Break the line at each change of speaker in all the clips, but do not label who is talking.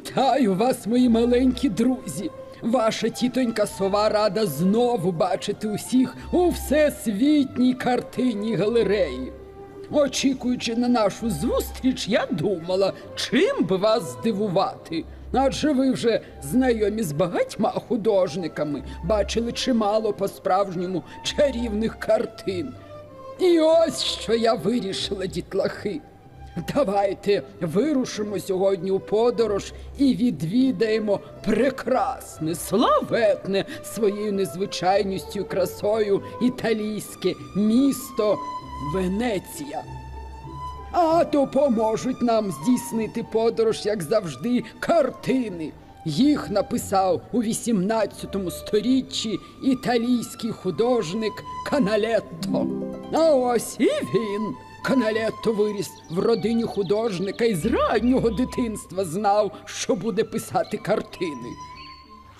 Вітаю вас, мої маленькі друзі. Ваша тітонька сова рада знову бачити усіх у всесвітній картинній галереї. Очікуючи на нашу зустріч, я думала, чим би вас здивувати. Адже ви вже знайомі з багатьма художниками, бачили чимало по-справжньому чарівних картин. І ось що я вирішила, дітлахи. Давайте вирушимо сьогодні у подорож і відвідаємо прекрасне, славетне своєю незвичайністю красою італійське місто Венеція. А допоможуть нам здійснити подорож, як завжди, картини. Їх написав у 18 сторіччі італійський художник Каналетто. А ось і він. Каналетто виріс в родині художника і з раннього дитинства знав, що буде писати картини.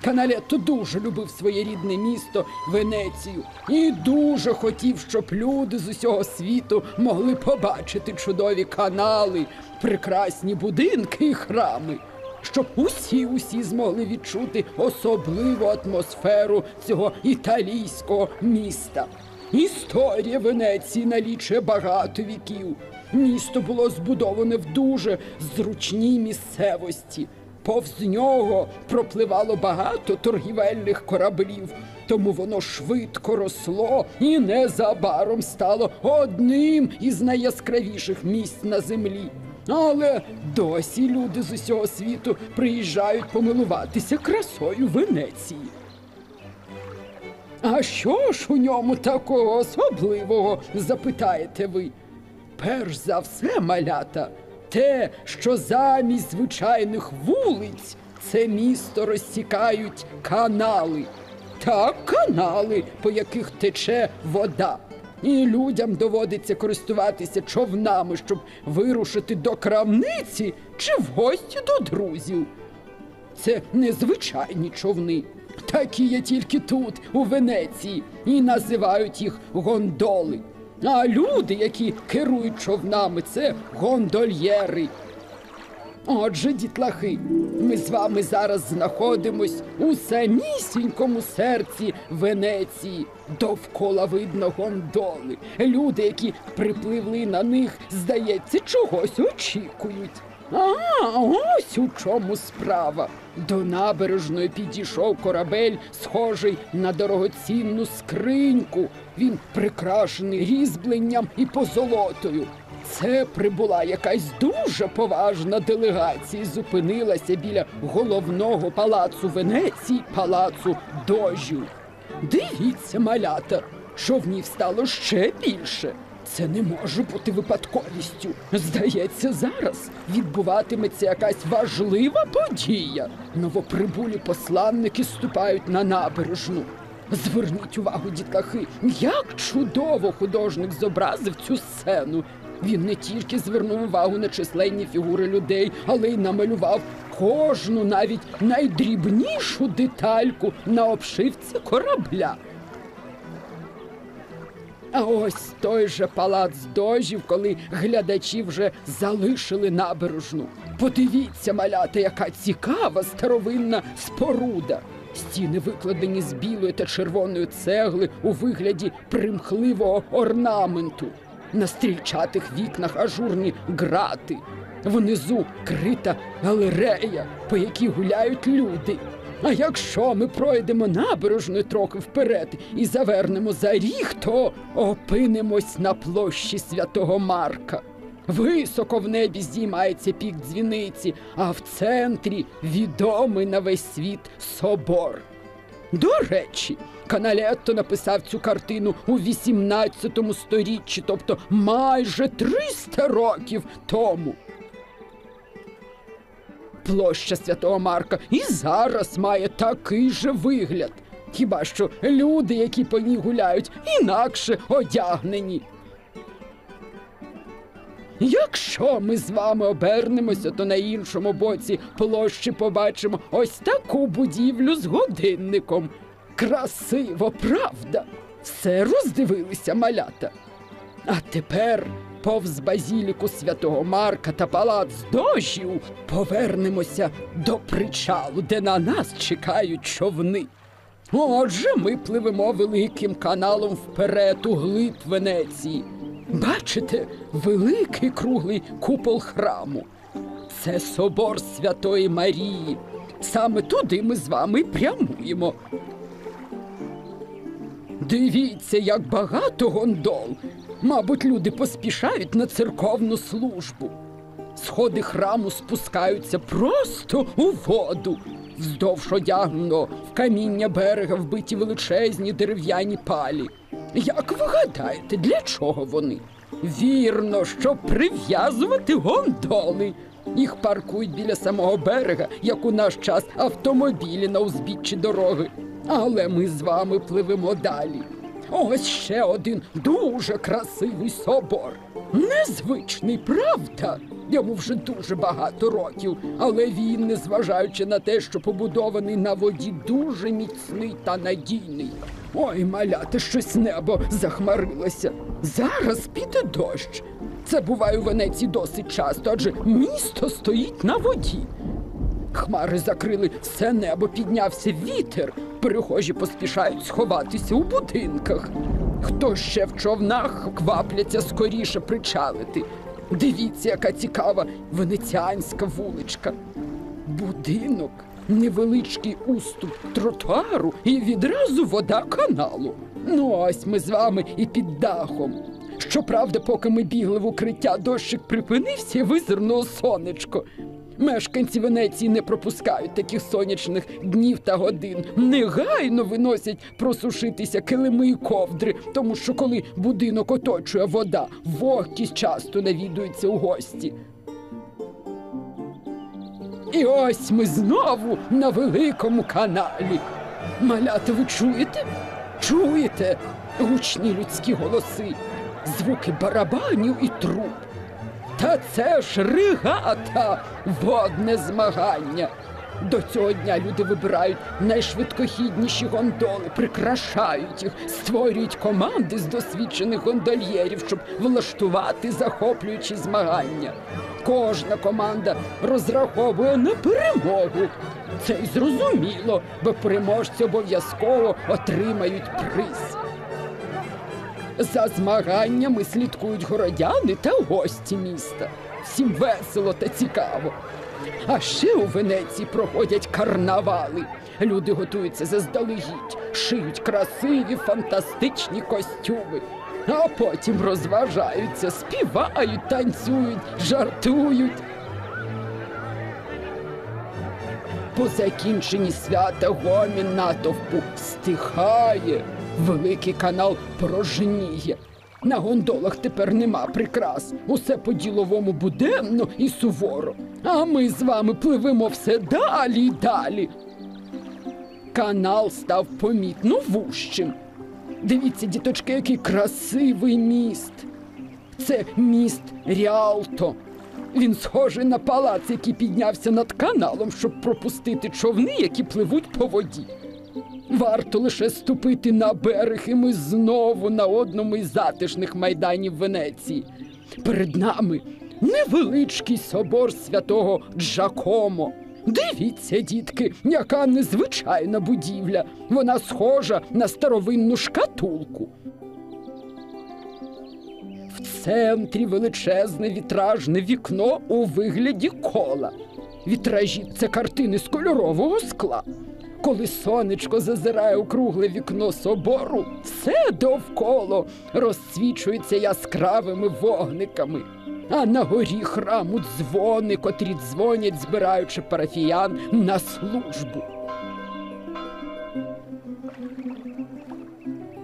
Каналетто дуже любив своє рідне місто Венецію і дуже хотів, щоб люди з усього світу могли побачити чудові канали, прекрасні будинки і храми, щоб усі усі змогли відчути особливу атмосферу цього італійського міста. Історія Венеції налічує багато віків. Місто було збудоване в дуже зручній місцевості. Повз нього пропливало багато торгівельних кораблів, тому воно швидко росло і незабаром стало одним із найяскравіших місць на землі. Але досі люди з усього світу приїжджають помилуватися красою Венеції. А що ж у ньому такого особливого? запитаєте ви. Перш за все, малята, те, що замість звичайних вулиць це місто розсікають канали. Так, канали, по яких тече вода. І людям доводиться користуватися човнами, щоб вирушити до крамниці чи в гості до друзів. Це незвичайні човни. Такі є тільки тут, у Венеції, і називають їх гондоли. А люди, які керують човнами, це гондольєри. Отже, дітлахи, ми з вами зараз знаходимось у самісінькому серці Венеції. Довкола видно гондоли. Люди, які припливли на них, здається, чогось очікують. А, ось у чому справа. До набережної підійшов корабель, схожий на дорогоцінну скриньку. Він прикрашений різьбленням і позолотою. Це прибула якась дуже поважна делегація і зупинилася біля головного палацу Венеції, палацу дожів. Дивіться, малята, човнів стало ще більше. Це не може бути випадковістю. Здається, зараз відбуватиметься якась важлива подія. Новоприбулі посланники ступають на набережну. Зверніть увагу, дітлахи, як чудово художник зобразив цю сцену. Він не тільки звернув увагу на численні фігури людей, але й намалював кожну, навіть найдрібнішу детальку на обшивці корабля. А ось той же палац дожів, коли глядачі вже залишили набережну. Подивіться, малята, яка цікава старовинна споруда. Стіни викладені з білої та червоної цегли у вигляді примхливого орнаменту. На стрільчатих вікнах ажурні грати. Внизу крита галерея, по якій гуляють люди. А якщо ми пройдемо набережною трохи вперед і завернемо за ріг, то опинимось на площі святого Марка. Високо в небі здіймається пік дзвіниці, а в центрі відомий на весь світ собор. До речі, Каналетто написав цю картину у 18 сторіччі, тобто майже 300 років тому. Площа Святого Марка і зараз має такий же вигляд. Хіба що люди, які по ній гуляють, інакше одягнені. Якщо ми з вами обернемося, то на іншому боці площі побачимо ось таку будівлю з годинником. Красиво, правда? Все роздивилися малята. А тепер повз базіліку святого Марка та палац дожів, повернемося до причалу, де на нас чекають човни. Отже, ми пливемо великим каналом вперед у глиб Венеції. Бачите, великий круглий купол храму. Це собор Святої Марії. Саме туди ми з вами прямуємо. Дивіться, як багато гондол. Мабуть, люди поспішають на церковну службу. Сходи храму спускаються просто у воду. Вздовж одягнено в каміння берега вбиті величезні дерев'яні палі. Як ви гадаєте, для чого вони? Вірно, щоб прив'язувати гондоли. Їх паркують біля самого берега, як у наш час автомобілі на узбіччі дороги. Але ми з вами пливемо далі. Ось ще один дуже красивий собор. Незвичний, правда? Йому вже дуже багато років, але він, незважаючи на те, що побудований на воді, дуже міцний та надійний. Ой, маляти, щось небо захмарилося. Зараз піде дощ. Це буває у Венеції досить часто, адже місто стоїть на воді. Хмари закрили все небо, піднявся вітер. Перехожі поспішають сховатися у будинках. Хто ще в човнах квапляться скоріше причалити? Дивіться, яка цікава венеціанська вуличка. Будинок, невеличкий уступ тротуару і відразу вода каналу. Ну, ось ми з вами і під дахом. Щоправда, поки ми бігли в укриття, дощик припинився і визирнуло сонечко. Мешканці Венеції не пропускають таких сонячних днів та годин. Негайно виносять просушитися килими і ковдри, тому що коли будинок оточує вода, вогкість часто навідується у гості. І ось ми знову на великому каналі. Малята, ви чуєте? Чуєте? Гучні людські голоси, звуки барабанів і труб. Та це ж ригата, водне змагання. До цього дня люди вибирають найшвидкохідніші гондоли, прикрашають їх, створюють команди з досвідчених гондольєрів, щоб влаштувати захоплюючі змагання. Кожна команда розраховує на перемогу. Це й зрозуміло, бо переможці обов'язково отримають приз. За змаганнями слідкують городяни та гості міста. Всім весело та цікаво. А ще у Венеції проходять карнавали. Люди готуються заздалегідь, шиють красиві фантастичні костюми, а потім розважаються, співають, танцюють, жартують. По закінченні свята гомін натовпу стихає. Великий канал порожніє. На гондолах тепер нема прикрас. Усе по-діловому буденно і суворо. А ми з вами пливемо все далі й далі. Канал став помітно вущим. Дивіться, діточки, який красивий міст. Це міст Ріалто. Він схожий на палац, який піднявся над каналом, щоб пропустити човни, які пливуть по воді. Варто лише ступити на берег, і ми знову на одному із затишних майданів Венеції. Перед нами невеличкий собор святого Джакомо. Дивіться, дітки, яка незвичайна будівля. Вона схожа на старовинну шкатулку. В центрі величезне вітражне вікно у вигляді кола. Вітражі це картини з кольорового скла. Коли сонечко зазирає у кругле вікно собору, все довкола розсвічується яскравими вогниками. А на горі храму дзвони, котрі дзвонять, збираючи парафіян на службу.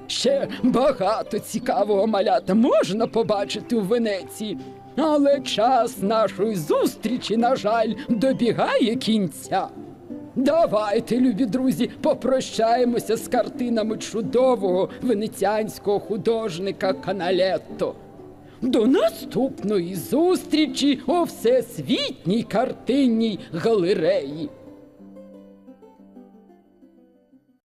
Ще багато цікавого малята можна побачити у Венеції, але час нашої зустрічі, на жаль, добігає кінця. Давайте, любі друзі, попрощаємося з картинами чудового венеціанського художника Каналетто. До наступної зустрічі у всесвітній картинній галереї.